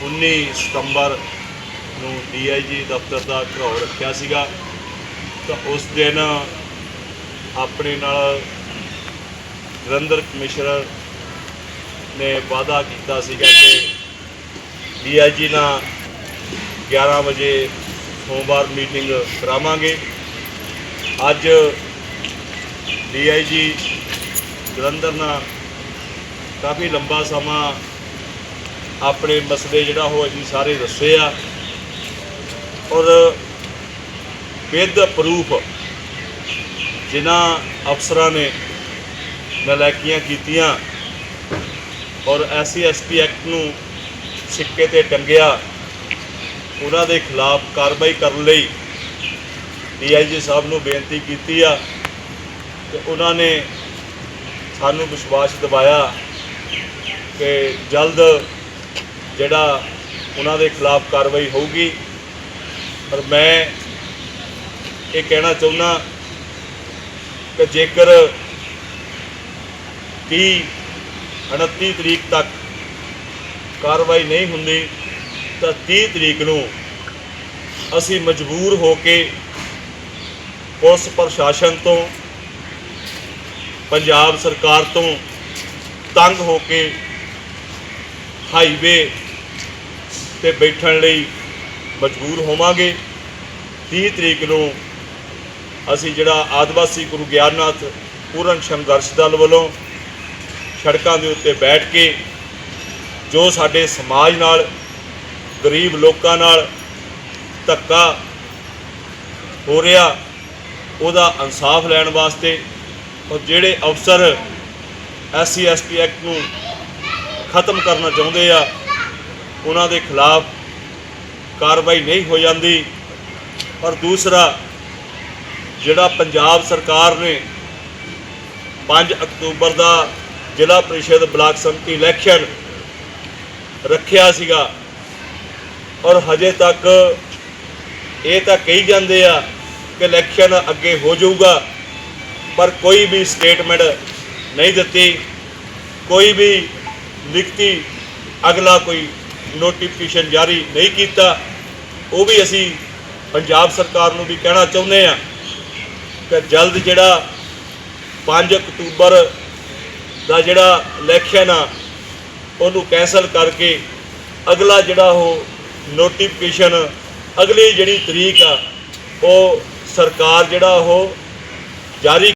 19 ਸਤੰਬਰ ਨੂੰ ਡੀਆਈਜੀ ਦਫ਼ਤਰ ਦਾ ਘਰਾਓ ਰੱਖਿਆ ਸੀਗਾ। ਤਾਂ ਉਸ ਦਿਨ ਆਪਣੇ ਨਾਲ ਜਲੰਧਰ ਕਮਿਸ਼ਨਰ ਨੇ ਵਾਅਦਾ ਕੀਤਾ ਸੀਗਾ ਕਿ ਡੀਆਈਜੀ ਨਾਲ 11 ਵਜੇ ਸੋਮਵਾਰ ਮੀਟਿੰਗ ਕਰਾਵਾਂਗੇ। ਅੱਜ ਡੀਆਈਜੀ ਜਲੰਧਰ ਨਾਲ ਕਾਫੀ ਲੰਬਾ ਸਮਾਂ ਆਪਣੇ ਮਸਲੇ ਜਿਹੜਾ ਉਹ ਅਸੀਂ ਸਾਰੇ ਦੱਸੇ ਆ। ਔਰ ਵਿਦ ਪ੍ਰੂਫ ਜਿਨ੍ਹਾਂ ਅਫਸਰਾਂ ਨੇ ਨਲਾਇਕੀਆਂ ਕੀਤੀਆਂ ਔਰ ਐਸਸੀ ਐਸਟੀ ਐਕਟ ਨੂੰ ਸਿੱਕੇ ਤੇ ਟੰਗਿਆ, ਉਹਨਾਂ ਦੇ ਖਿਲਾਫ ਕਾਰਵਾਈ ਕਰਨ ਲਈ ਡੀਆਈਜੀ ਸਾਹਿਬ ਨੂੰ ਬੇਨਤੀ ਕੀਤੀ ਆ ਤੇ ਉਹਨਾਂ ਨੇ ਸਾਨੂੰ ਵਿਸ਼ਵਾਸ ਦਿਵਾਇਆ ਕਿ ਜਲਦ ਜਿਹੜਾ ਉਹਨਾਂ ਦੇ ਖਿਲਾਫ ਕਾਰਵਾਈ ਹੋਊਗੀ। ਪਰ ਮੈਂ ਇਹ ਕਹਿਣਾ ਚਾਹੁੰਦਾ ਕਿ ਜੇਕਰ 30 29 ਤਰੀਕ ਤੱਕ ਕਾਰਵਾਈ ਨਹੀਂ ਹੁੰਦੀ, ਤਾਂ 30 ਤਰੀਕ ਨੂੰ ਅਸੀਂ ਮਜਬੂਰ ਹੋ ਕੇ ਪੁਲਿਸ ਪ੍ਰਸ਼ਾਸਨ ਤੋਂ, ਪੰਜਾਬ ਸਰਕਾਰ ਤੋਂ ਤੰਗ ਹੋ ਕੇ ਹਾਈਵੇ ਤੇ ਬੈਠਣ ਲਈ ਮਜਬੂਰ ਹੋਵਾਂਗੇ। 30 ਤਰੀਕ ਨੂੰ ਅਸੀਂ ਜਿਹੜਾ ਆਦਿਵਾਸੀ ਗੁਰੂ ਗਿਆਨਨਾਥ ਪੂਰਨ ਸੰਘਰਸ਼ ਦਲ ਵੱਲੋਂ ਸੜਕਾਂ ਦੇ ਉੱਤੇ ਬੈਠ ਕੇ ਜੋ ਸਾਡੇ ਸਮਾਜ ਨਾਲ, ਗਰੀਬ ਲੋਕਾਂ ਨਾਲ ਧੱਕਾ ਹੋ ਰਿਹਾ, ਉਹਦਾ ਇਨਸਾਫ ਲੈਣ ਵਾਸਤੇ ਔਰ ਜਿਹੜੇ ਅਫਸਰ ਐਸਸੀ ਐਸਟੀ ਐਕਟ ਨੂੰ ਖਤਮ ਕਰਨਾ ਚਾਹੁੰਦੇ ਆ ਉਹਨਾਂ ਦੇ ਖਿਲਾਫ ਕਾਰਵਾਈ ਨਹੀਂ ਹੋ ਜਾਂਦੀ। ਔਰ ਦੂਸਰਾ, ਜਿਹੜਾ ਪੰਜਾਬ ਸਰਕਾਰ ਨੇ 5 ਅਕਤੂਬਰ ਦਾ ਜ਼ਿਲ੍ਹਾ ਪ੍ਰੀਸ਼ਦ ਬਲਾਕ ਸੰਮਤੀ ਇਲੈਕਸ਼ਨ ਰੱਖਿਆ ਸੀਗਾ ਔਰ ਹਜੇ ਤੱਕ ਇਹ ਤਾਂ ਕਹੀ ਜਾਂਦੇ ਆ ਕਿ ਇਲੈਕਸ਼ਨ ਅੱਗੇ ਹੋ ਜਾਊਗਾ, ਪਰ ਕੋਈ ਵੀ ਸਟੇਟਮੈਂਟ ਨਹੀਂ ਦਿੱਤੀ, ਕੋਈ ਵੀ ਲਿਖਤੀ ਅਗਲਾ ਕੋਈ ਨੋਟੀਫਿਕੇਸ਼ਨ ਜਾਰੀ ਨਹੀਂ ਕੀਤਾ, ਉਹ ਵੀ ਅਸੀਂ ਪੰਜਾਬ ਸਰਕਾਰ ਨੂੰ ਵੀ ਕਹਿਣਾ ਚਾਹੁੰਦੇ ਆ ਕਿ ਜਲਦ ਜਿਹੜਾ 5 ਅਕਤੂਬਰ ਦਾ ਜਿਹੜਾ ਇਲੈਕਸ਼ਨ ਆ, ਉਹਨੂੰ ਕੈਂਸਲ ਕਰਕੇ ਅਗਲਾ ਜਿਹੜਾ ਉਹ ਨੋਟੀਫਿਕੇਸ਼ਨ ਅਗਲੀ ਜਿਹੜੀ ਤਰੀਕ ਆ, ਉਹ ਸਰਕਾਰ ਜਿਹੜਾ ਉਹ ਜਾਰੀ